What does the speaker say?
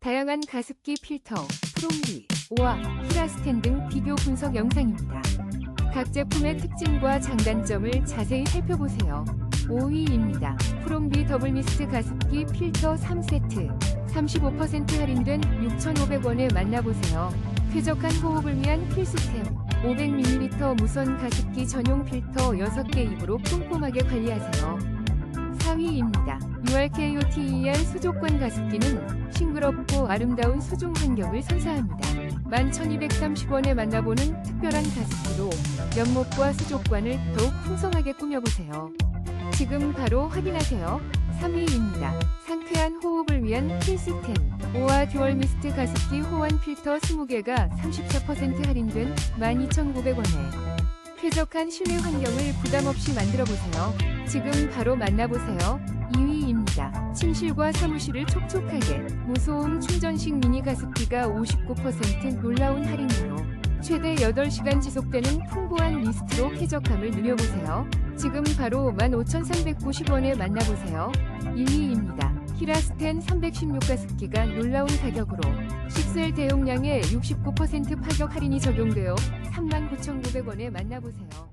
다양한 가습기 필터, 프롬비, 오아, 히라스텐 등 비교 분석 영상입니다. 각 제품의 특징과 장단점을 자세히 살펴보세요. 5위입니다. 프롬비 더블 미스트 가습기 필터 3세트 35% 할인된 6,500원에 만나보세요. 쾌적한 호흡을 위한 필수템 500ml 무선 가습기 전용 필터 6개 입으로 꼼꼼하게 관리하세요. 4위입니다. URKOTER 수족관 가습기는 싱그럽고 아름다운 수중 환경을 선사합니다. 11,230원에 만나보는 특별한 가습기로 연못과 수족관을 더욱 풍성하게 꾸며보세요. 지금 바로 확인하세요. 3위입니다. 상쾌한 호흡을 위한 필수템. 오아 듀얼 미스트 가습기 호환 필터 20개가 34% 할인된 12,900원에 쾌적한 실내 환경을 부담없이 만들어보세요. 지금 바로 만나보세요. 2위입니다. 침실과 사무실을 촉촉하게 무소음 충전식 미니 가습기가 59% 놀라운 할인으로 최대 8시간 지속되는 풍부한 미스트로 쾌적함을 누려보세요. 지금 바로 15,390원에 만나보세요. 1위입니다. 히라스텐 316 가습기가 놀라운 가격으로 10셀 대용량에 69% 파격 할인이 적용되어 39,900원에 만나보세요.